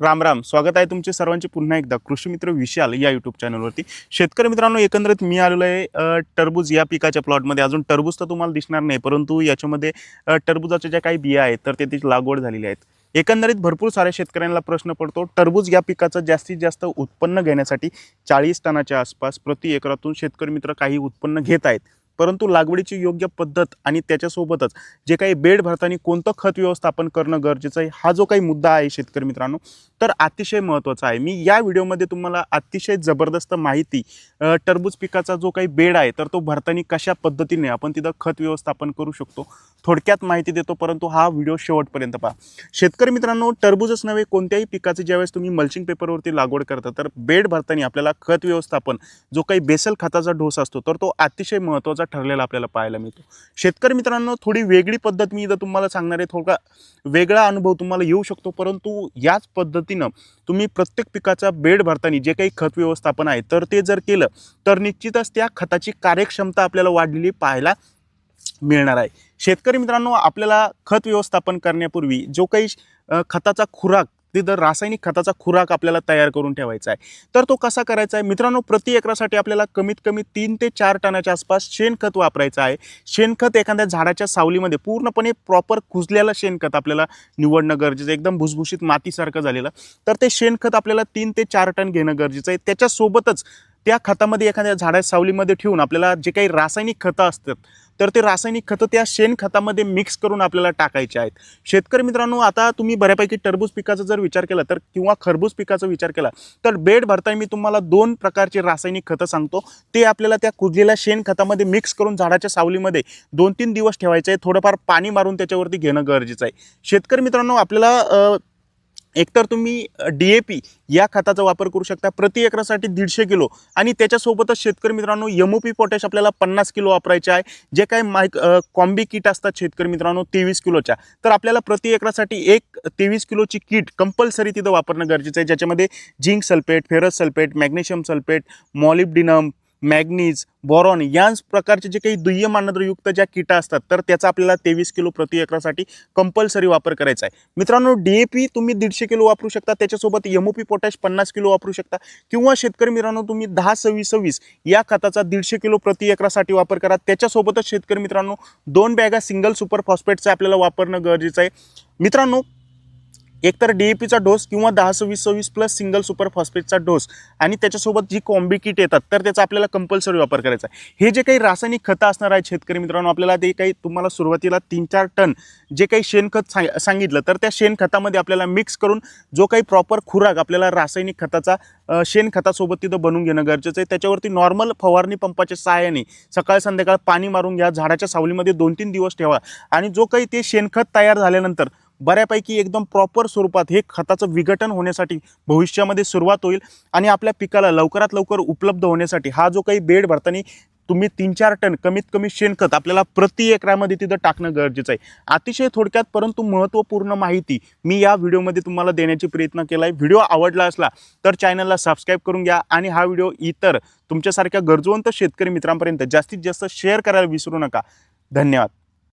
राम राम. स्वागत आहे तुमचे सर्वांचे पुन्हा एकदा कृषी मित्र विशाल या यूट्यूब चॅनलवरती शेतकरी मित्रांनो एकंदरीत मी आलेलो आहे टरबूज या पिकाच्या प्लॉटमध्ये अजून टरबूज तर तुम्हाला दिसणार नाही परंतु याच्यामध्ये टरबूजाच्या टरबुजाच्या ज्या काही बिया आहेत तर त्याची लागवड झालेली आहेत. एकंदरीत भरपूर साऱ्या शेतकऱ्यांना प्रश्न पडतो टरबूज या पिकाचं जास्तीत जास्त उत्पन्न घेण्यासाठी चाळीस टनाच्या आसपास प्रति एकरातून शेतकरी मित्र काही उत्पन्न घेत आहेत. परंतु लागवडीची योग्य पद्धत आणि त्याच्यासोबतच जे काही बेड भरताना कोणतं खत व्यवस्थापन करणं गरजेचं आहे हा जो काही मुद्दा आहे शेतकरी मित्रांनो तर अतिशय महत्त्वाचा आहे. मी या व्हिडिओमध्ये तुम्हाला अतिशय जबरदस्त माहिती टरबूज पिकाचा जो काही बेड आहे तर तो भरताना कशा पद्धतीने आपण तिथं खत व्यवस्थापन करू शकतो थोडक्यात माहिती देतो परंतु हा व्हिडिओ शेवटपर्यंत पहा. शेतकरी मित्रांनो टरबूजच नव्हे कोणत्याही पिकाचे ज्यावेळेस तुम्ही मल्चिंग पेपरवरती लागवड करता तर बेड भरताना आपल्याला खत व्यवस्थापन जो काही बेसल खताचा डोस असतो तर तो अतिशय महत्त्वाचा ठरलेला आपल्याला पाहायला मिळतो. शेतकरी मित्रांनो थोडी वेगळी पद्धत मी इथं तुम्हाला सांगणार आहे. थोडा वेगळा अनुभव तुम्हाला येऊ शकतो परंतु याच पद्धतीनं तुम्ही प्रत्येक पिकाचा बेड भरताना जे काही खत व्यवस्थापन आहे तर ते जर केलं तर निश्चितच त्या खताची कार्यक्षमता आपल्याला वाढलेली पाहायला मिळणार आहे. शेतकरी मित्रांनो आपल्याला खत व्यवस्थापन करण्यापूर्वी जो काही खताचा खुराक तिथं रासायनिक खताचा खुराक आपल्याला तयार करून ठेवायचा आहे. तर तो कसा करायचा आहे? मित्रांनो प्रति एकरासाठी आपल्याला कमीत कमी तीन ते चार टनाच्या आसपास शेणखत वापरायचं आहे. शेणखत एखाद्या झाडाच्या सावलीमध्ये पूर्णपणे प्रॉपर कुजलेलं शेणखत आपल्याला निवडणं गरजेचं आहे. एकदम भुसभुशीत मातीसारखं झालेलं. तर ते शेणखत आपल्याला तीन ते चार टन घेणं गरजेचं आहे. त्याच्यासोबतच त्या खतामध्ये एखाद्या झाडा सावलीमध्ये ठेवून आपल्याला जे काही रासायनिक खतं असतात तर ते रासायनिक खतं त्या शेणखतामध्ये मिक्स करून आपल्याला टाकायचे आहेत. शेतकरी मित्रांनो आता तुम्ही बऱ्यापैकी टरबूज पिकाचा जर विचार केला तर किंवा खरबूज पिकाचा विचार केला तर बेड भरताना मी तुम्हाला दोन प्रकारचे रासायनिक खतं सांगतो. ते आपल्याला त्या कुजलेल्या शेणखतामध्ये मिक्स करून झाडाच्या सावलीमध्ये दोन तीन दिवस ठेवायचं आहे थोडंफार पाणी मारून त्याच्यावरती घेणं गरजेचं आहे. शेतकरी मित्रांनो आपल्याला एकतर तुम्ही डी ए पी या खताचा वापर करू शकता. प्रति एकरासाठी दीडशे किलो. आणि त्याच्यासोबतच शेतकरी मित्रांनो यम ओ पी पोटॅश आपल्याला पन्नास किलो वापरायचे आहे. जे काही माय कॉम्बी किट असतात शेतकरी मित्रांनो तेवीस किलोच्या. तर आपल्याला प्रति एकरासाठी एक तेवीस किलोची किट कंपल्सरी तिथं वापरणं गरजेचं आहे. ज्याच्यामध्ये zinc sulphate ferrous sulphate magnesium sulphate molybdenum manganese boron याच प्रकारचे जे काही दुय्यम अन्नद्रयुक्त ज्या किटा असतात तर त्याचा आपल्याला तेवीस किलो प्रति एकरासाठी कंपल्सरी वापर करायचा आहे. मित्रांनो डी ए पी तुम्ही दीडशे किलो वापरू शकता त्याच्यासोबत एम ओ पी पोटॅश पन्नास किलो वापरू शकता. किंवा शेतकरी मित्रांनो तुम्ही दहा सव्वीस सव्वीस या खताचा दीडशे किलो प्रति एकरासाठी वापर करा. त्याच्यासोबतच शेतकरी मित्रांनो दोन बॅगा सिंगल सुपर फॉस्फेटचा आपल्याला वापरणं गरजेचं आहे. मित्रांनो एकतर डी ए पीचा डोस किंवा दहा सव्वीस सव्वीस प्लस सिंगल सुपर फॉस्फेटचा डोस आणि त्याच्यासोबत जी कॉम्बी किट येतात तर त्याचा आपल्याला कंपल्सरी वापर करायचा आहे. हे जे काही रासायनिक खतं असणार आहेत शेतकरी मित्रांनो आपल्याला ते काही तुम्हाला सुरुवातीला तीन चार टन जे काही शेणखत सांग सांगितलं तर त्या शेणखतामध्ये आपल्याला मिक्स करून जो काही प्रॉपर खुराक आपल्याला रासायनिक खताचा शेणखतासोबत तिथं बनवून घेणं गरजेचं आहे. त्याच्यावरती नॉर्मल फवारणी पंपाच्या सहाय्याने सकाळ संध्याकाळ पाणी मारून घ्या. झाडाच्या सावलीमध्ये दोन तीन दिवस ठेवा. आणि जो काही ते शेणखत तयार झाल्यानंतर बऱ्यापैकी एकदम प्रॉपर स्वरूपात हे खताचं विघटन होण्यासाठी भविष्यामध्ये सुरुवात होईल आणि आपल्या पिकाला लवकरात लवकर उपलब्ध होण्यासाठी हा जो काही बेड भरताना तुम्ही तीन चार टन कमीत कमी शेणखत आपल्याला प्रति एकरामध्ये तिथं टाकणं गरजेचं आहे. अतिशय थोडक्यात परंतु महत्त्वपूर्ण माहिती मी या व्हिडिओमध्ये तुम्हाला देण्याचा प्रयत्न केला आहे व्हिडिओ आवडला असला तर चॅनलला सबस्क्राईब करून घ्या आणि हा व्हिडिओ इतर तुमच्यासारख्या गरजवंत शेतकरी मित्रांपर्यंत जास्तीत जास्त शेअर करायला विसरू नका. धन्यवाद.